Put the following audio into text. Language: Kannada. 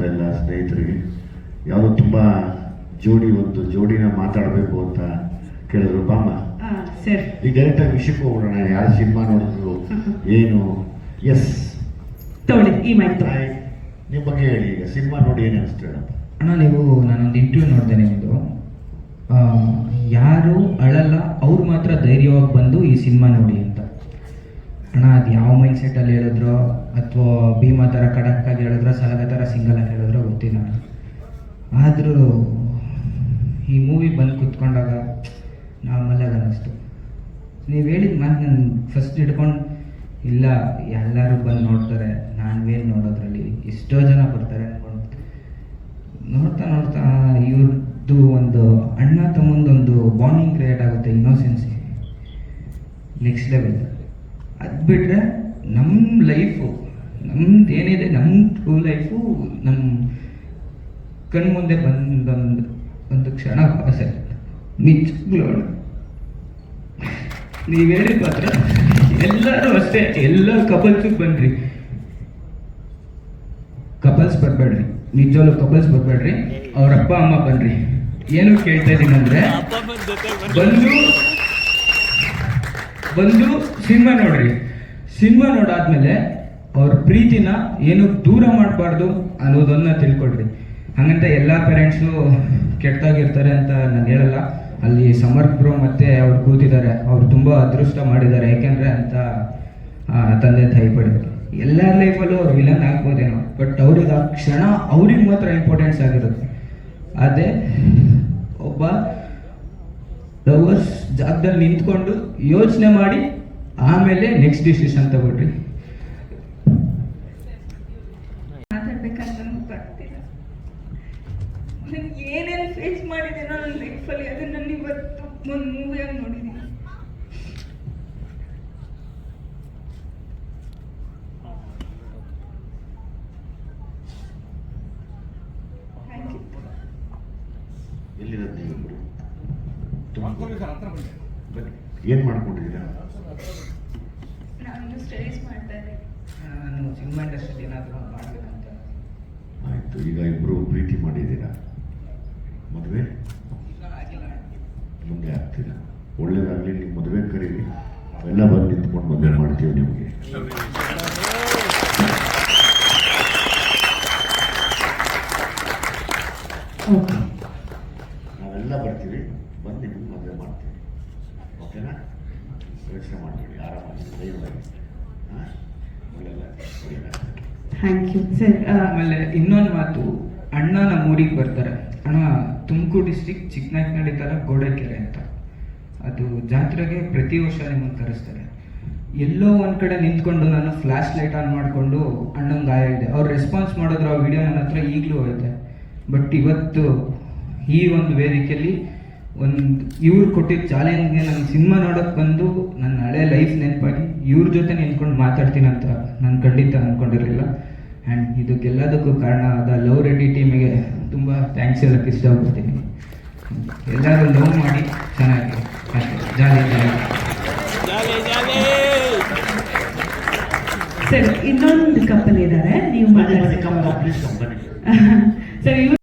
ಬಂದಂಥ ಎಲ್ಲ ಸ್ನೇಹಿತರಿಗೆ ಯಾವುದೋ ತುಂಬ ಜೋಡಿ ಒಂದು ಜೋಡಿನ ಮಾತಾಡಬೇಕು ಅಂತ ಕೇಳಿದ್ರು. ಬಾಮ್ಮ ಸರ್. ಈಗ ಡೈರೆಕ್ಟಾಗಿ ವಿಷಯಕ್ಕೆ ಹೋಗೋಣ ಯಾರು ಸಿನಿಮಾ ನೋಡಿದ್ರು ಏನು? ಎಸ್ ತಗೊಳ್ಳಿ ಈ ಮಾಹಿತಿ ನಿಮ್ಮ ಬಗ್ಗೆ ಹೇಳಿ ಈಗ. ಸಿನಿಮಾ ನೋಡಿ ಏನು ಅನಿಸ್ತು ಹೇಳಪ್ಪ. ಅಣ್ಣ ನೀವು ನಾನೊಂದು ಇಂಟರ್ವ್ಯೂ ನೋಡಿದೆ ನಿಮ್ಮದು ಯಾರು ಅಳಲ್ಲ. ಅವ್ರು ಮಾತ್ರ ಧೈರ್ಯವಾಗಿ ಬಂದು ಈ ಸಿನಿಮಾ ನೋಡಿ ಅಂತ. ಅಣ್ಣ, ಅದು ಯಾವ ಮೈಂಡ್ ಸೆಟ್ಟಲ್ಲಿ ಹೇಳಿದ್ರು ಅಥವಾ ಭೀಮಾ ಥರ ಖಡಕ್ಕಾಗಿ ಹೇಳಿದ್ರೋ, ಸಲಗ ಥರ ಸಿಂಗಲ್ ಆಗಿ ಹೇಳಿದ್ರೋ ಗೊತ್ತಿಲ್ಲ ಆದರೂ ಈ ಮೂವಿ ಬಂದು ಕುತ್ಕೊಂಡಾಗ ನಾರ್ಮಲಾಗಿ ಅನ್ನಿಸ್ತು. ನೀವು ಹೇಳಿದ ಮಾತು ನಾನು ಫಸ್ಟ್ ಹಿಡ್ಕೊಂಡು, ಇಲ್ಲ, ಎಲ್ಲರೂ ಬಂದು ನೋಡ್ತಾರೆ ನಾನ್ವೇನು ನೋಡೋದ್ರಲ್ಲಿ? ಎಷ್ಟೋ ಜನ ಬರ್ತಾರೆ ಅಂದ್ಕೊಂಡು ನೋಡ್ತಾ ನೋಡ್ತಾ ಇವ್ರದ್ದು ಒಂದು ಅಣ್ಣ ತಮ್ಮಂದೊಂದು ಬಾಂಡಿಂಗ್ ಕ್ರಿಯೇಟ್ ಆಗುತ್ತೆ ಇನ್ನೋಸೆನ್ಸಿ ನೆಕ್ಸ್ಟ್ ಲೆವೆಲ್ ಅದು ಬಿಟ್ಟರೆ ನಮ್ಮ ಲೈಫು ನಮ್ದು ಏನಿದೆ ನಮ್ಮ ಟ್ರೂ ಲೈಫು ನಮ್ಮ ಕಣ್ಮುಂದೆ ಬಂದೊಂದು ಒಂದು ಕ್ಷಣ ಪಾಸ್ ನಿಜಗಳು ನೀವು ಹೇಳಿ ಮಾತ್ರ ಎಲ್ಲರೂ ಅಷ್ಟೇ ಎಲ್ಲ ಕಪಲ್ಸು ಬನ್ರಿ. ಕಪಲ್ಸ್ ಬರಬೇಡ್ರಿ. ನಿಜವಾಗ್ಲೂ ಕಪಲ್ಸ್ ಬರಬೇಡ್ರಿ. ಅವ್ರ ಅಪ್ಪ ಅಮ್ಮ ಬನ್ರಿ. ಏನು ಕೇಳ್ತಾ ಇದ್ದೀನಿ ಅಂದ್ರೆ ಬಂದು ಬಂದು ಸಿನಿಮಾ ನೋಡ್ರಿ. ಸಿನಿಮಾ ನೋಡಾದ್ಮೇಲೆ ಅವ್ರ ಪ್ರೀತಿನ ಏನು ದೂರ ಮಾಡಬಾರ್ದು ಅನ್ನೋದನ್ನ ತಿಳ್ಕೊಡ್ರಿ ಹಂಗಂತ ಎಲ್ಲ ಪೇರೆಂಟ್ಸು ಕೆಟ್ಟದಾಗಿರ್ತಾರೆ ಅಂತ ನಾನು ಹೇಳಲ್ಲ. ಅಲ್ಲಿ ಸಮರ್ಥ್ ಬ್ರೋ ಮತ್ತೆ ಅವ್ರು ಕೂತಿದ್ದಾರೆ ಅವ್ರು ತುಂಬಾ ಅದೃಷ್ಟ ಮಾಡಿದ್ದಾರೆ ಯಾಕೆಂದ್ರೆ ಅಂತ ತಂದೆ ತಾಯಿ ಪಡೆದರು ಎಲ್ಲ ಲೈಫಲ್ಲೂ ಅವ್ರು ವಿಲನ್ ಆಗ್ಬೋದೇನೋ. ಬಟ್ ಅವ್ರಿಗೆ ಆ ಕ್ಷಣ ಅವ್ರಿಗೆ ಮಾತ್ರ ಇಂಪಾರ್ಟೆನ್ಸ್ ಆಗಿರುತ್ತೆ ಅದೇ ಒಬ್ಬ ಲವರ್ಸ್ ಜಾಗದಲ್ಲಿ ನಿಂತ್ಕೊಂಡು ಯೋಚನೆ ಮಾಡಿ ಆಮೇಲೆ ನೆಕ್ಸ್ಟ್ ಡಿಸಿಷನ್ ತಗೊಳ್ರಿ. ಏನೇನು ಫೇಸ್ ಮಾಡಿದ್ದೀನೋ ನನ್ನ ಲೈಫಲ್ಲಿ ಅದನ್ನ ನಾನು ಇವತ್ತು ಒಂದು ಮೂವಿಯಾಗಿ ನೋಡಿದ್ದೀನಿ ಥ್ಯಾಂಕ್ ಯು ಎಲ್ಲಿರೋದು ಬನ್ನಿ ಏನು ಮಾಡ್ಕೊಂಡಿದ್ದೀರಾ? ನಾನು ಸ್ಟಡೀಸ್ ಮಾಡ್ತಾ ಇದ್ದೀನಿ ನಾನು ಸಿನಿಮಾ ಇಂಡಸ್ಟ್ರಿಯಲ್ಲಿ ಏನಾದರೂ ಮಾಡ್ಬೇಕಂತ ಆಯಿತು ಈಗ ಇಬ್ಬರು ಪ್ರೀತಿ ಮಾಡಿದ್ದೀರಾ? ಮದುವೆ? ಮುಂದೆ ಆಗ್ತೀರಾ? ಒಳ್ಳೇದಾಗಲಿ ನಿಮ್ಮ ಮದುವೆ ಕರೀರಿ. ಅವೆಲ್ಲ ಬಂದು ನಿಂತ್ಕೊಂಡು ಮದುವೆ ಮಾಡ್ತೀವಿ ನಿಮಗೆ. ಓಕೆ. ಬಂದು ನಿಮ್ಮ ಮದುವೆ ಮಾಡ್ತೀನಿ. ಓಕೆನಾ? ಯೋಚನೆ ಮಾಡಬೇಡಿ ಆರಾಮಾಗಿ ಧೈರ್ಯವಾಗಿ ಹಾಂ? ಥ್ಯಾಂಕ್ ಯು ಸರ್ ಆಮೇಲೆ ಇನ್ನೊಂದು ಮಾತು ಅಣ್ಣ ನಮ್ಮ ಊರಿಗೆ ಬರ್ತಾರೆ. ಅಣ್ಣ ತುಮಕೂರು ಡಿಸ್ಟಿಕ್ ಚಿಕ್ಕನಾಯಕನಹಳ್ಳಿ ಥರ ಗೋಡೆಕೆರೆ ಅಂತ. ಅದು ಜಾತ್ರೆಗೆ ಪ್ರತಿ ವರ್ಷ ನಿಮ್ಮನ್ನು ಕರೆಸ್ತಾರೆ. ಎಲ್ಲೋ ಒಂದು ಕಡೆ ನಿಂತ್ಕೊಂಡು ನಾನು ಫ್ಲಾಶ್ ಲೈಟ್ ಆನ್ ಮಾಡಿಕೊಂಡು ಅಣ್ಣನ ಗಾಯ ಇದೆ. ಅವ್ರು ರೆಸ್ಪಾನ್ಸ್ ಮಾಡಿದ್ರು ಆ ವಿಡಿಯೋ ನನ್ನ ಹತ್ರ ಈಗಲೂ ಐತೆ ಬಟ್ ಇವತ್ತು ಈ ಒಂದು ವೇದಿಕೆಯಲ್ಲಿ ಒಂದು ಇವ್ರು ಕೊಟ್ಟಿದ್ದ ಚಾಲೆಂಜ್ಗೆ ನಾನು ಸಿನಿಮಾ ನೋಡೋಕೆ ಬಂದು ನನ್ನ ಹಳೆ ಲೈಫ್ ನೆನಪಾಗಿ ಇವ್ರ ಜೊತೆ ನಿಂತ್ಕೊಂಡು ಮಾತಾಡ್ತೀನಿ ಅಂತ ನಾನು ಖಂಡಿತ ಅಂದ್ಕೊಂಡಿರಲಿಲ್ಲ ಆ್ಯಂಡ್ ಇದಕ್ಕೆಲ್ಲದಕ್ಕೂ ಕಾರಣ ಆದ ಲವ್ ರೆಡ್ಡಿ ಟೀಮಿಗೆ ತುಂಬ ಥ್ಯಾಂಕ್ಸ್ ಹೇಳಕ್ಕೆ ಇಷ್ಟಪಡ್ತೀನಿ. ಎಲ್ಲರೂ ಲವ್ ಮಾಡಿ ಚೆನ್ನಾಗಿ. ಅಷ್ಟೇ ಜಾಲಿ ಜಾಲಿ. ಸರ್ ಇನ್ನೊಂದು ಕಂಪನಿ ಇದ್ದಾರೆ ನೀವು ಮಾತಾಡಿದ ಕಂಪನಿ ಸರ್ ಇವ್ರು